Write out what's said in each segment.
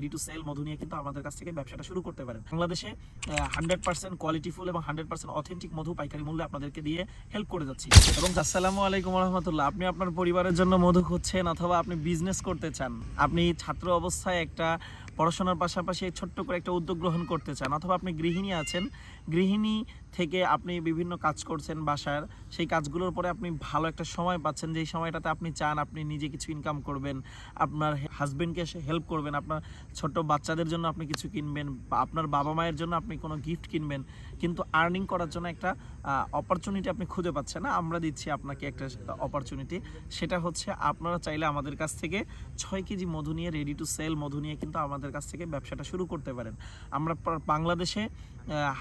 Ready to sell মধু নিয়ে কিন্তু আমাদের কাছ থেকে ব্যবসাটা শুরু করতে পারেন। বাংলাদেশে হান্ড্রেড পার্সেন্ট কোয়ালিটিফুল এবং হান্ড্রেড পার্সেন্ট অথেন্টিক মধু পাইকারি মূল্যে আপনাদেরকে দিয়ে হেল্প করে যাচ্ছি। এবং আসসালামু আলাইকুম রহমতুল্লাহ আপনি আপনার পরিবারের জন্য মধু খুঁজছেন অথবা আপনি বিজনেস করতে চান, আপনি ছাত্র অবস্থায় একটা পড়াশোনার পাশাপাশি ছোট্ট করে একটা উদ্যোগ গ্রহণ করতে চান, অথবা আপনি গৃহিণী আছেন, গৃহিণী থেকে আপনি বিভিন্ন কাজ করছেন বাসার, সেই কাজগুলোর পরে আপনি ভালো একটা সময় পাচ্ছেন, যেই সময়টাতে আপনি চান, আপনি নিজে কিছু ইনকাম করবেন, আপনার হাজবেন্ডকে হেল্প করবেন, আপনার ছোট বাচ্চাদের জন্য আপনি কিছু কিনবেন আপনার বাবা মায়ের জন্য আপনি কোনো গিফট কিনবেন, কিন্তু আর্নিং করার জন্য একটা অপরচুনিটি আপনি খুঁজে পাচ্ছেন। না আমরা দিচ্ছি আপনাকে একটা অপরচুনিটি সেটা হচ্ছে আপনারা চাইলে আমাদের কাছ থেকে ছয় কেজি মধু নিয়ে রেডি টু সেল মধু নিয়ে কিন্তু আমাদের কাছ থেকে ব্যবসাটা শুরু করতে পারেন। আমরা বাংলাদেশে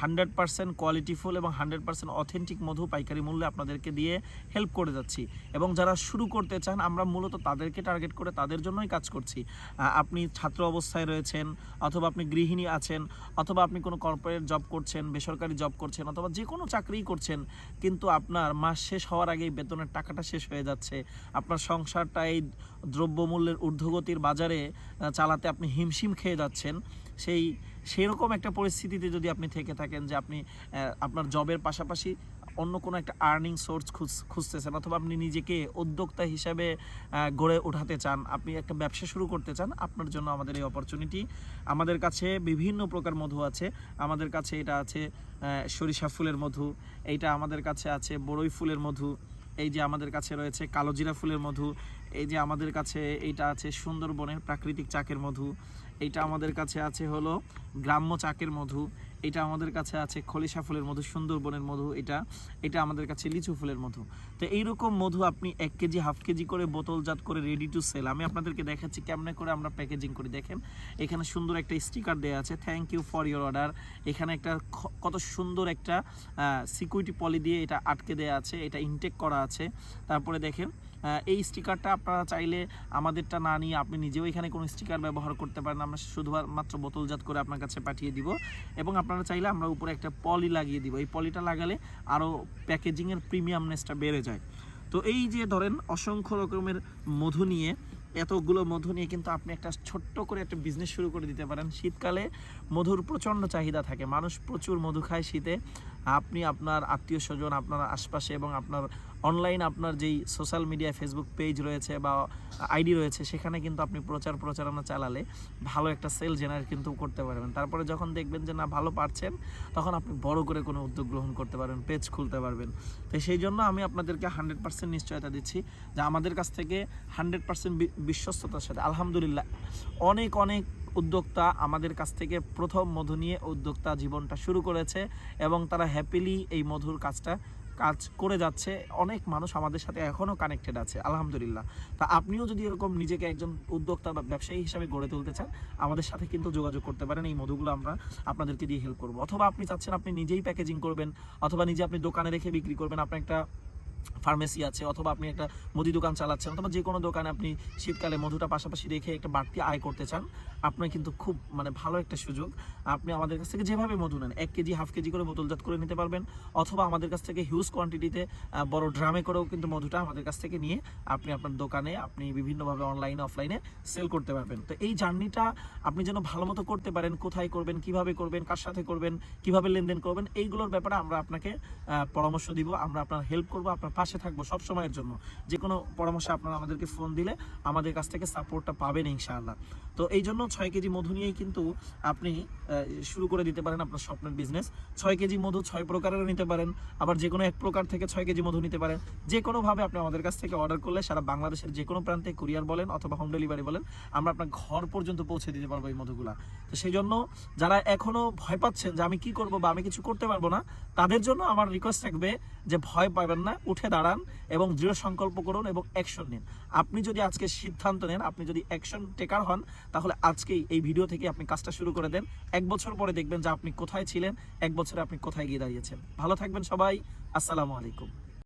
হান্ড্রেড পার্সেন্ট কোয়ালিটিফুল এবং হান্ড্রেড পার্সেন্ট অথেন্টিক মধু পাইকারি মূল্যে আপনাদেরকে দিয়ে হেল্প করে যাচ্ছি। এবং যারা শুরু করতে চান, আমরা মূলত তাদেরকে টার্গেট করে তাদের জন্যই কাজ করছি। আপনি ছাত্র অবস্থায় রয়েছেন, অথবা আপনি গৃহিণী আছেন, অথবা আপনি কোনো কর্পোরেট জব করছেন, বেসরকারি জব করছেন, অথবা যে কোনো চাকরিই করছেন, কিন্তু আপনার মাস শেষ হওয়ার আগেই বেতনের টাকাটা শেষ হয়ে যাচ্ছে। আপনার সংসারটা এই দ্রব্যমূল্যের ঊর্ধ্বগতির বাজারে চালাতে আপনি হিমশিম খেয়ে যাচ্ছেন। সেই, সেরকম একটা পরিস্থিতিতে যদি আপনি থেকে থাকেন যে আপনি আপনার জবের পাশাপাশি অন্য কোনো একটা আর্নিং সোর্স খুঁজ, খুঁজতেছেন অথবা আপনি নিজেকে উদ্যোক্তা হিসাবে গড়ে ওঠাতে চান, আপনি একটা ব্যবসা শুরু করতে চান, আপনার জন্য আমাদের এই অপরচুনিটি আমাদের কাছে বিভিন্ন প্রকার মধু আছে। আমাদের কাছে এটা আছে সরিষা ফুলের মধু, এইটা আমাদের কাছে আছে, বড়ই ফুলের মধু, এই যে আমাদের কাছে রয়েছে কালোজিরা ফুলের মধু এই যে আমাদের কাছে এইটা আছে সুন্দরবনের প্রাকৃতিক চাকের মধু, এইটা আমাদের কাছে আছে হলো গ্রাম্য চাকের মধু এটা আমাদের কাছে আছে খলিশা ফুলের মধু, সুন্দরবনের মধু, এটা এটা আমাদের কাছে লিচু ফুলের মধু। তো এইরকম মধু আপনি এক কেজি, হাফ কেজি করে বোতলজাত করে রেডি টু সেল আমি আপনাদেরকে দেখাচ্ছি কেমনে করে আমরা প্যাকেজিং করি, দেখেন। এখানে সুন্দর একটা স্টিকার দেওয়া আছে thank you for your order এখানে একটা কত সুন্দর একটা সিকিউরিটি পলি দিয়ে এটা আটকে দেওয়া আছে, এটা ইনটেক করা আছে। তারপরে দেখেন এই স্টিকারটা আপনারা চাইলে আমাদেরটা না নিয়ে আপনি নিজেও এখানে কোনো স্টিকার ব্যবহার করতে পারেন। আমরা শুধুমাত্র বোতলজাত করে আপনার কাছে পাঠিয়ে দিব। এবং আপনারা চাইলে আমরা উপরে একটা পলি লাগিয়ে দিব। এই পলিটা লাগালে আরও প্যাকেজিংয়ের প্রিমিয়ামনেসটা বেড়ে যায়। তো এই যে ধরেন অসংখ্য রকমের মধু নিয়ে, এতগুলো মধু নিয়ে কিন্তু আপনি একটা ছোট্ট করে একটা বিজনেস শুরু করে দিতে পারেন। শীতকালে মধুর প্রচণ্ড চাহিদা থাকে। মানুষ প্রচুর মধু খায় শীতে। আপনি আপনার আত্মীয় স্বজন, আপনার আশপাশে এবং আপনার অনলাইন আপনার যেই সোশ্যাল মিডিয়া ফেসবুক পেজ রয়েছে বা আইডি রয়েছে, সেখানে কিন্তু আপনি প্রচার প্রচারণা চালালে ভালো একটা সেল জেনারেট কিন্তু করতে পারবেন। তারপরে যখন দেখবেন যে না, ভালো পারছেন, তখন আপনি বড় করে কোনো উদ্যোগ গ্রহণ করতে পারবেন পেজ খুলতে পারবেন। তো সেই জন্য আমি আপনাদেরকে হান্ড্রেড পার্সেন্ট নিশ্চয়তা দিচ্ছি যে আমাদের কাছ থেকে হান্ড্রেড পার্সেন্ট বিশ্বস্ততার সাথে, আলহামদুলিল্লাহ, অনেক অনেক উদ্যোক্তা আমাদের কাছ থেকে প্রথম মধু নিয়ে উদ্যোক্তা জীবনটা শুরু করেছে এবং তারা হ্যাপিলি এই মধুর কাজটা, কাজ করে যাচ্ছে। অনেক মানুষ আমাদের সাথে এখনও কানেক্টেড আছে, আলহামদুলিল্লাহ। তা আপনিও যদি এরকম নিজেকে একজন উদ্যোক্তা বা ব্যবসায়ী হিসাবে গড়ে তুলতে চান, আমাদের সাথে কিন্তু যোগাযোগ করতে পারেন। এই মধুগুলো আমরা আপনাদেরকে দিয়ে হেল্প করব। অথবা আপনি চাচ্ছেন আপনি নিজেই প্যাকেজিং করবেন, অথবা নিজে আপনি দোকানে রেখে বিক্রি করবেন। আপনার একটা ফার্মেসি আছে অথবা আপনি একটা মুদি দোকান চালাচ্ছেন অথবা যে কোনো দোকানে আপনি শীতকালে মধুটা পাশাপাশি রেখে একটা বাড়তি আয় করতে চান, আপনার কিন্তু খুব মানে ভালো একটা সুযোগ। আপনি আমাদের কাছ থেকে যেভাবে মধু নেন, এক কেজি, হাফ কেজি করে বোতলজাত করে নিতে পারবেন অথবা আমাদের কাছ থেকে হিউজ কোয়ান্টিটিতে বড় ড্রামে করেও কিন্তু মধুটা আমাদের কাছ থেকে নিয়ে আপনি আপনার দোকানে আপনি বিভিন্নভাবে অনলাইনে অফলাইনে সেল করতে পারবেন। তো এই জার্নিটা আপনি যেন ভালো মতো করতে পারেন, কোথায় করবেন, কীভাবে করবেন, কার সাথে করবেন, কীভাবে লেনদেন করবেন, এইগুলোর ব্যাপারে আমরা আপনাকে পরামর্শ দিব, আমরা আপনার হেল্প করব, আপনার পাশে থাকব সব সময়ের জন্য। যে কোনো পরামর্শ আপনারা আমাদেরকে ফোন দিলে আমাদের কাছ থেকে সাপোর্টটা পাবেন ইনশাআল্লাহ। তো এই জন্য ছয় কেজি মধু নিয়েই কিন্তু আপনি শুরু করে দিতে পারেন আপনার স্বপ্নের বিজনেস ছয় কেজি মধু ছয় প্রকারেরও নিতে পারেন। আবার যে কোনো এক প্রকার থেকে ছয় কেজি মধু নিতে পারেন। যে কোনোভাবে আপনি আমাদের কাছ থেকে অর্ডার করলে সারা বাংলাদেশের যে কোনো প্রান্তে কুরিয়ার বলেন অথবা হোম ডেলিভারি বলেন, আমরা আপনার ঘর পর্যন্ত পৌঁছে দিতে পারব এই মধুগুলা। তো সেই জন্য যারা এখনও ভয় পাচ্ছেন যে আমি কি করব বা আমি কিছু করতে পারব না, তাদের জন্য আমার রিকোয়েস্ট থাকবে যে ভয় পাবেন না উঠে দাঁড়ান এবং দৃঢ় সংকল্প করুন এবং অ্যাকশন নিন। আপনি যদি আজকে সিদ্ধান্ত নেন, আপনি যদি অ্যাকশন টেকার হন, তাহলে আজকেই এই ভিডিও থেকে আপনি কাজটা শুরু করে দেন। এক বছর পরে দেখবেন যে আপনি কোথায় ছিলেন, এক বছরে আপনি কোথায় গিয়ে দাঁড়িয়েছেন। ভালো থাকবেন সবাই। আসসালামু আলাইকুম।